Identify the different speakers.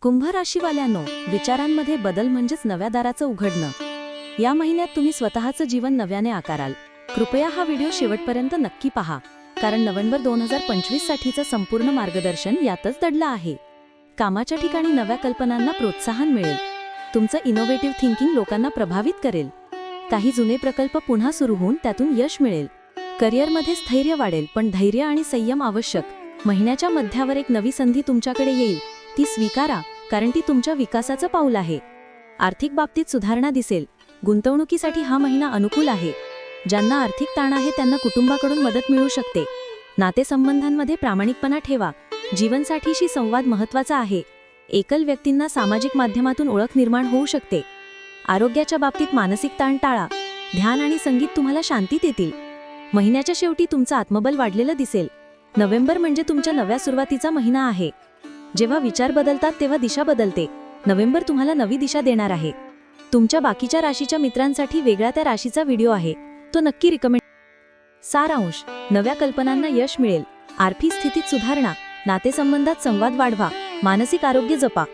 Speaker 1: कुंभ राशीवाल्यांनो विचारांमध्ये बदल म्हणजेच नव्या दाराचं उघडणं. या महिन्यात तुम्ही स्वतःचं जीवन नव्याने आकाराल. कृपया हा व्हिडिओ शेवटपर्यंत नक्की पहा कारण नोव्हेंबर दोन हजार पंचवीस साठीचं संपूर्ण मार्गदर्शन यातच दडलं आहे. कामाच्या ठिकाणी नव्या कल्पनांना प्रोत्साहन मिळेल. तुमचं इनोव्हेटिव्ह थिंकिंग लोकांना प्रभावित करेल. काही जुने प्रकल्प पुन्हा सुरू होऊन त्यातून यश मिळेल. करिअरमध्ये स्थैर्य वाढेल पण धैर्य आणि संयम आवश्यक. महिन्याच्या मध्यावर एक नवी संधी तुमच्याकडे येईल. ती स्वीकारा. कारण ती तुमच्या विकासाचं पाऊल आहे. आर्थिक बाबतीत सुधारणा दिसेल. गुंतवणुकीसाठी हा महिना अनुकूल आहे. ज्यांना आर्थिक ताण आहे त्यांना कुटुंबाकडून मदत मिळू शकते. नातेसंबंधांमध्ये प्रामाणिकपणा ठेवा. जीवनसाठीशी संवाद महत्त्वाचा आहे. एकल व्यक्तींना सामाजिक माध्यमातून ओळख निर्माण होऊ शकते. आरोग्याच्या बाबतीत मानसिक ताण टाळा. ध्यान आणि संगीत तुम्हाला शांती देतील. महिन्याच्या शेवटी तुमचं आत्मबल वाढलेलं दिसेल. नोव्हेंबर म्हणजे तुमच्या नव्या सुरुवातीचा महिना आहे. जेव्हा विचार बदलतात तेव्हा दिशा बदलते. नोव्हेंबर तुम्हाला नवी दिशा देणार आहे. तुमच्या बाकीच्या राशीच्या मित्रांसाठी वेगळा त्या राशीचा व्हिडिओ आहे. तो नक्की रिकमेंड सारांश. नव्या कल्पनांना यश मिळेल. आर्थिक स्थितीत सुधारणा. नातेसंबंधात संवाद वाढवा. मानसिक आरोग्य जपा.